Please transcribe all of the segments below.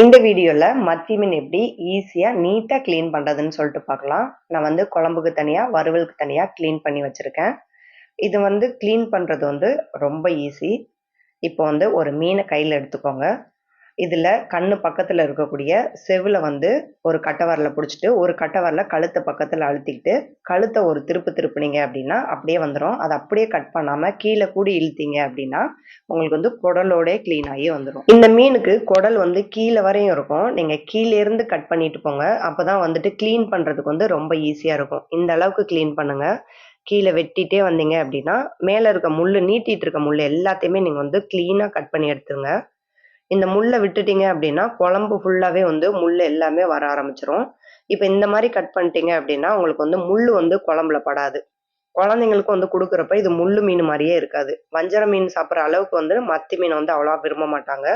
இந்த வீடியோவில் மத்தி மீன் எப்படி ஈஸியாக நீட்டாக க்ளீன் பண்ணுறதுன்னு சொல்லிட்டு பார்க்கலாம். நான் வந்து குழம்புக்கு தனியாக வறுவலுக்கு தனியாக க்ளீன் பண்ணி வச்சுருக்கேன். இது வந்து க்ளீன் பண்ணுறது வந்து ரொம்ப ஈஸி இப்போ வந்து ஒரு மீனை கையில் எடுத்துக்கோங்க. இதில் கண்ணு பக்கத்தில் இருக்கக்கூடிய செவில் வந்து ஒரு கட்டவரில் பிடிச்சிட்டு ஒரு கட்டை வரல கழுத்தை பக்கத்தில் அழுத்திக்கிட்டு கழுத்தை ஒரு திருப்பு திருப்புனீங்க அப்படின்னா அப்படியே வந்துடும் அதை அப்படியே கட் பண்ணாமல் கீழே கூடி இழுத்தீங்க அப்படின்னா உங்களுக்கு வந்து குடலோடே க்ளீன் ஆகி வந்துடும் இந்த மீனுக்கு குடல் வந்து கீழே வரையும் இருக்கும். நீங்கள் கீழேருந்து கட் பண்ணிட்டு போங்க. அப்போ தான் வந்துட்டு க்ளீன் பண்ணுறதுக்கு வந்து ரொம்ப ஈஸியாக இருக்கும். இந்த அளவுக்கு க்ளீன் பண்ணுங்கள் கீழே வெட்டிட்டே வந்தீங்க அப்படின்னா மேலே இருக்க முள் நீட்டிகிட்டு இருக்க முள் எல்லாத்தையுமே நீங்கள் வந்து க்ளீனாக கட் பண்ணி எடுத்துருங்க. இந்த முள்ளை விட்டுட்டீங்க அப்படின்னா குழம்பு ஃபுல்லாகவே வந்து முள் எல்லாமே வர ஆரம்பிச்சிரும். இப்போ இந்த மாதிரி கட் பண்ணிட்டீங்க அப்படின்னா உங்களுக்கு வந்து முள் வந்து குழம்புல படாது. குழந்தைங்களுக்கு வந்து கொடுக்குறப்ப இது முள்ளு மீன் மாதிரியே இருக்காது. வஞ்சர மீன் சாப்பிட்ற அளவுக்கு வந்து மத்தி மீனை வந்து அவ்வளோவா விரும்ப மாட்டாங்க.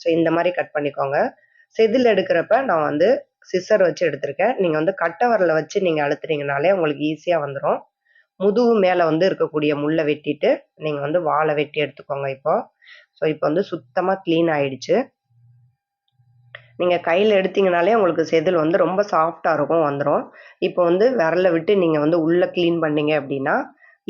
ஸோ இந்த மாதிரி கட் பண்ணிக்கோங்க. செதில் எடுக்கிறப்ப நான் வந்து சிஸ்ஸர் வச்சு எடுத்திருக்கேன். நீங்கள் வந்து கட்டை வச்சு நீங்கள் அழுத்துறீங்கனாலே உங்களுக்கு ஈஸியாக வந்துடும் முதுகு மேலே வந்து இருக்கக்கூடிய முள்ளை வெட்டிட்டு நீங்கள் வந்து வாழை வெட்டி எடுத்துக்கோங்க இப்போ. ஸோ இப்போ வந்து சுத்தமாக க்ளீன் ஆயிடுச்சு. நீங்கள் கையில் எடுத்தீங்கனாலே உங்களுக்கு செதில் வந்து ரொம்ப சாஃப்டாக இருக்கும் வந்துடும் இப்போ வந்து விரல விட்டு நீங்கள் வந்து உள்ளே க்ளீன் பண்ணீங்க அப்படின்னா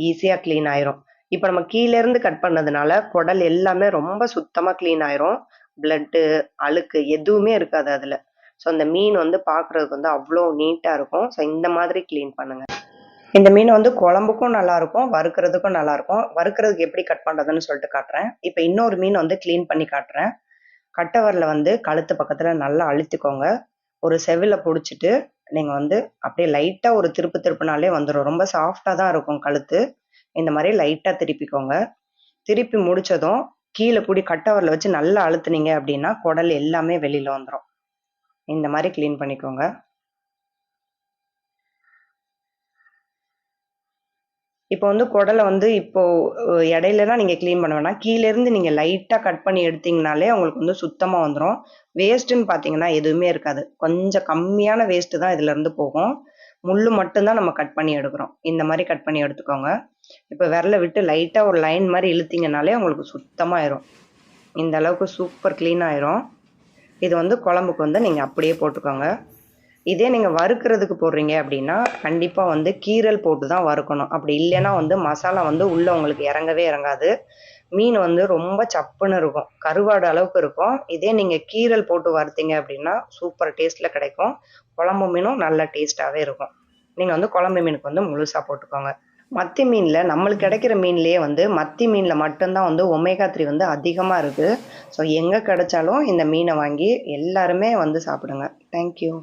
ஈஸியாக க்ளீன் ஆயிரும். இப்போ நம்ம கீழேருந்து கட் பண்ணதுனால குடல் எல்லாமே ரொம்ப சுத்தமாக க்ளீன் ஆயிரும். பிளட்டு அழுக்கு எதுவுமே இருக்காது அதில். ஸோ அந்த மீன் வந்து பார்க்குறதுக்கு வந்து அவ்வளோ நீட்டாக இருக்கும். ஸோ இந்த மாதிரி க்ளீன் பண்ணுங்கள் இந்த மீன் வந்து குழம்புக்கும் நல்லா இருக்கும் வறுக்கிறதுக்கும் நல்லா இருக்கும் வறுக்கிறதுக்கு எப்படி கட் பண்ணுறதுன்னு சொல்லிட்டு காட்டுறேன். இப்போ இன்னொரு மீன் வந்து க்ளீன் பண்ணி காட்டுறேன். கட்டவரில் வந்து கழுத்து பக்கத்தில் நல்லா அழுத்திக்கோங்க. ஒரு செவில பிடிச்சிட்டு நீங்கள் வந்து அப்படியே லைட்டாக ஒரு திருப்பு திருப்பினாலே வந்துடும் ரொம்ப சாஃப்டாக தான் இருக்கும் கழுத்து. இந்த மாதிரி லைட்டாக திருப்பிக்கோங்க. திருப்பி முடிச்சதும் கீழே கூடி கட்டவரில் வச்சு நல்லா அழுத்துனீங்க அப்படின்னா குடல் எல்லாமே வெளியில் வந்துடும் இந்த மாதிரி க்ளீன் பண்ணிக்கோங்க. இப்போ வந்து குடலை வந்து இப்போ இடையிலலாம் நீங்கள் க்ளீன் பண்ண வேணாம். கீழேருந்து நீங்கள் லைட்டாக கட் பண்ணி எடுத்தீங்கனாலே உங்களுக்கு வந்து சுத்தமாக வந்துடும் வேஸ்ட்டுன்னு பார்த்தீங்கன்னா எதுவுமே இருக்காது. கொஞ்சம் கம்மியான வேஸ்ட்டு தான் இதுலேருந்து போகும். முள் மட்டும்தான் நம்ம கட் பண்ணி எடுக்கிறோம். இந்த மாதிரி கட் பண்ணி எடுத்துக்கோங்க. இப்போ விரல விட்டு லைட்டாக ஒரு லைன் மாதிரி இழுத்தீங்கனாலே உங்களுக்கு சுத்தமாயிரும். இந்த அளவுக்கு சூப்பர் க்ளீன் ஆயிரும். இது வந்து குழம்புக்கு வந்து நீங்கள் அப்படியே போட்டுக்கோங்க. இதே நீங்கள் வறுக்கிறதுக்கு போடுறீங்க அப்படின்னா கண்டிப்பாக வந்து கீரல் போட்டு தான் வறுக்கணும். அப்படி இல்லைன்னா வந்து மசாலா வந்து உள்ளே உங்களுக்கு இறங்கவே இறங்காது. மீன் வந்து ரொம்ப சப்புன்னு இருக்கும். கருவாடு அளவுக்கு இருக்கும். இதே நீங்கள் கீரல் போட்டு வறுத்தீங்க அப்படின்னா சூப்பர் டேஸ்ட்டில் கிடைக்கும். குழம்பு மீனும் நல்ல டேஸ்ட்டாகவே இருக்கும். நீங்கள் வந்து குழம்பு மீனுக்கு வந்து முழுசாக போட்டுக்கோங்க. மத்தி மீனில் நம்மளுக்கு கிடைக்கிற மீன்லேயே வந்து மத்தி மீனில் மட்டும்தான் வந்து ஒமேகா த்ரீ வந்து அதிகமாக இருக்குது ஸோ எங்கே கிடைச்சாலும் இந்த மீனை வாங்கி எல்லாருமே வந்து சாப்பிடுங்க. தேங்க்யூ